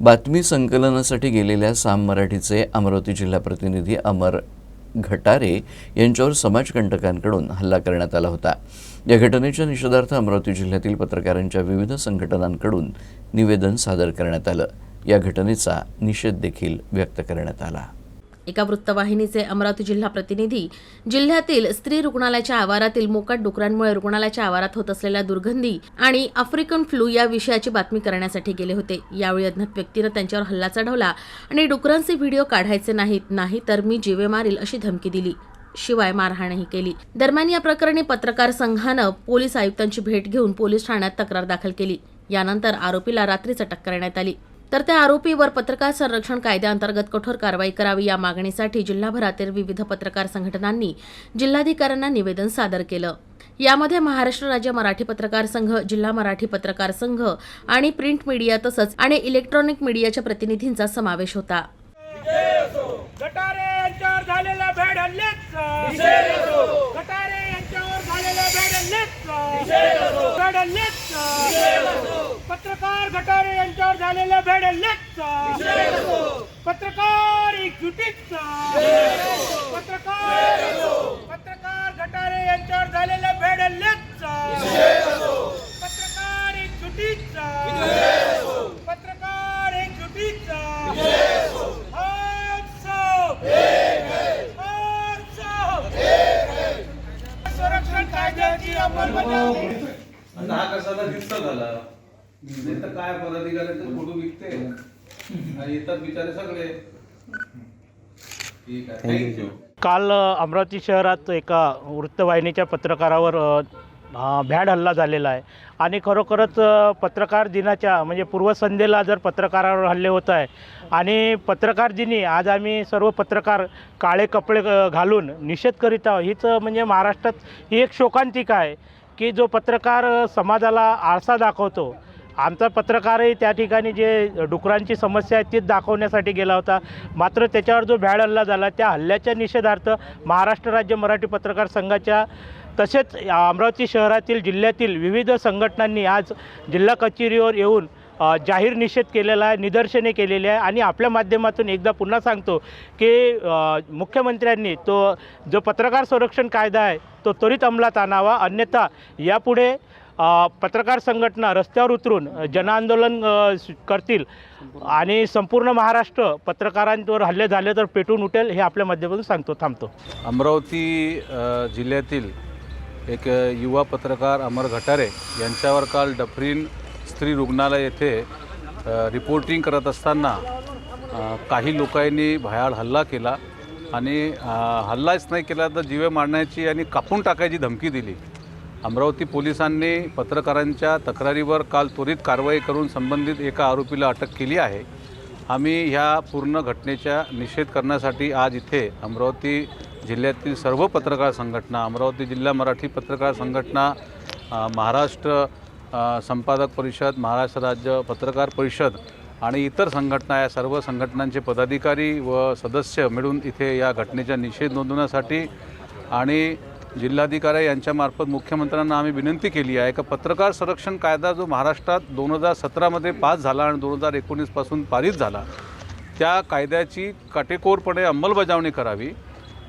बातमी संकलनासाठी गेलेल्या साम मराठीचे अमरावती जिल्हा प्रतिनिधी अमर घटारे यांच्यावर समाजकंटकांकडून हल्ला करण्यात आला होता. या घटनेच्या निषेधार्थ अमरावती जिल्ह्यातील पत्रकारांच्या विविध संघटनांकडून निवेदन सादर करण्यात आलं. या घटनेचा निषेध देखील व्यक्त करण्यात आला. एका वृत्तवाहिनीचे अमरावती जिल्हा प्रतिनिधी. जिल्ह्यातील स्त्री रुग्णालयाच्या आवारातील मोकाट डुकरांमुळे रुग्णालयाच्या आवारात होत असलेल्या दुर्गंधी आणि आफ्रिकन फ्लू या विषयाची बातमी करण्यासाठी गेले होते. यावेळी अज्ञात व्यक्तीनं त्यांच्यावर हल्ला चढवला आणि डुकरांचे व्हिडिओ काढायचे नाहीत नाही तर मी जीवे मारील अशी धमकी दिली. शिवाय मारहाणही केली. दरम्यान या प्रकरणी पत्रकार संघानं पोलीस आयुक्तांची भेट घेऊन पोलीस ठाण्यात तक्रार दाखल केली. यानंतर आरोपीला रात्रीच अटक करण्यात आली. तर त्या आरोपीवर पत्रकार संरक्षण कायद्याअंतर्गत कठोर कारवाई करावी या मागणीसाठी जिल्हाभरातील विविध पत्रकार संघटनांनी जिल्हाधिकाऱ्यांना निवेदन सादर केलं. यामध्ये महाराष्ट्र राज्य मराठी पत्रकार संघ जिल्हा मराठी पत्रकार संघ आणि प्रिंट मीडिया तसंच आणि इलेक्ट्रॉनिक मीडियाच्या प्रतिनिधींचा समावेश होता. गटारे पत्रकार गटारे यांच्यावर झालेल्या भेड हल्ल्याचा पत्रकार एकजुटीचा. पत्रकार पत्रकार गटारे यांच्यावर झालेल्या भेड हल्ल्याचा पत्रकार एकजुटीचा पत्रकार एकजुटीचा हम सब हम सब संरक्षण कायद्याची अंमलबजावणी आता हा कशाला दिसत झाला नाही तर काय पदाधिकारी तर फोटो विकते. आणि येतात बिचारे सगळे. ठीक आहे. थँक्यू काल अमरावती शहरात एका वृत्तवाहिनीच्या पत्रकारावर भ्याड हल्ला झालेला आहे. आणि खरोखरच पत्रकार दिनाच्या म्हणजे पूर्वसंध्येला जर पत्रकारावर हल्ले होत आहे आणि पत्रकार दिनी आज आम्ही सर्व पत्रकार काळे कपडे घालून निषेध करीत आहोत. हीच म्हणजे महाराष्ट्रात ही एक शोकांतिका आहे की जो पत्रकार समाजाला आरसा दाखवतो आमचा पत्रकारही त्या ठिकाणी जे डुकरांची समस्या आहे तीच दाखवण्यासाठी गेला होता. मात्र त्याच्यावर जो भ्याड हल्ला झाला त्या हल्ल्याच्या निषेधार्थ महाराष्ट्र राज्य मराठी पत्रकार संघाच्या तसेच अमरावती शहरातील जिल्ह्यातील विविध संघटनांनी आज जिल्हा कचेरीवर येऊन जाहीर निषेध केलेला आहे निदर्शने केलेली आहे आणि आपल्या माध्यमातून एकदा पुन्हा सांगतो की मुख्यमंत्र्यांनी तो जो पत्रकार संरक्षण कायदा आहे तो त्वरित अंमलात आणावा. अन्यथा यापुढे पत्रकार संघटना रस्त्यावर उतरून जनआंदोलन करतील आणि संपूर्ण महाराष्ट्र पत्रकारांवर हल्ले झाले तर पेटून उठेल हे आपल्या माध्यमातून सांगतो थांबतो. अमरावती जिल्ह्यातील एक युवा पत्रकार अमर घटारे यांच्यावर काल डफरीन स्त्री रुग्णालय येथे रिपोर्टिंग करत असताना काही लोकांनी भयाळ हल्ला केला आणि हल्लाच नाही केला तर जीवे मारण्याची आणि कापून टाकायची धमकी दिली. अमरावती पोलिसांनी पत्रकारांच्या तक्रारीवर काल त्वरित कारवाई करून संबंधित एका आरोपीला अटक केली आहे. आम्ही ह्या पूर्ण घटनेचा निषेध करण्यासाठी आज इथे अमरावती जिल्ह्यातील सर्व पत्रकार संघटना अमरावती जिल्हा मराठी पत्रकार संघटना महाराष्ट्र संपादक परिषद महाराष्ट्र राज्य पत्रकार परिषद आणि इतर संघटना या सर्व संघटनांचे पदाधिकारी व सदस्य मिळून इथे या घटनेचा निषेध नोंदवण्यासाठी आणि जिल्हाधिकारी यांच्यामार्फत मुख्यमंत्र्यांना आम्ही विनंती केली आहे का पत्रकार संरक्षण कायदा जो महाराष्ट्रात दोन हजार सतरामध्ये पास झाला आणि दोन हजार एकोणीसपासून पारित झाला त्या कायद्याची काटेकोरपणे अंमलबजावणी करावी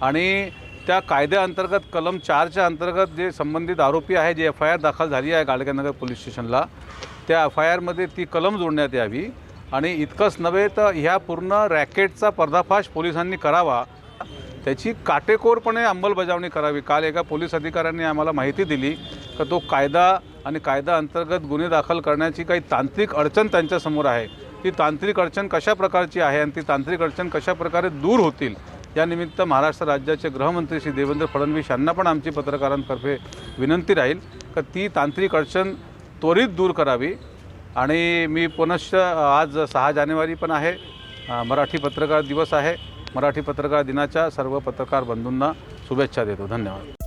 आणि त्या कायद्याअंतर्गत कलम चारच्या अंतर्गत जे संबंधित आरोपी आहे जे एफ आय आर दाखल झाली आहे गाडगेनगर पोलीस स्टेशनला त्या एफ आय आरमध्ये ती कलम जोडण्यात यावी. आणि इतकंच नव्हे तर ह्या पूर्ण रॅकेटचा पर्दाफाश पोलिसांनी करावा त्याची काटेकोरपणे अंमलबजावणी करावी. काल एका पोलीस अधिकाऱ्यांनी आम्हाला माहिती दिली का तो कायदा आणि कायदा अंतर्गत गुन्हे दाखल करण्याची काही तांत्रिक अडचण त्यांच्यासमोर आहे. ती तांत्रिक अडचण कशा प्रकारची आहे आणि ती तांत्रिक अडचण कशा प्रकारे दूर होतील यानिमित्त महाराष्ट्र राज्याचे गृहमंत्री श्री देवेंद्र फडणवीस यांना पण आमची पत्रकारांतर्फे विनंती राहील का ती तांत्रिक अडचण त्वरित दूर करावी. आणि मी पुनश्च आज सहा जानेवारी पण आहे. मराठी पत्रकार दिवस आहे. मराठी पत्रकार दिनाच्या सर्व पत्रकार बंधूंना शुभेच्छा देतो. धन्यवाद.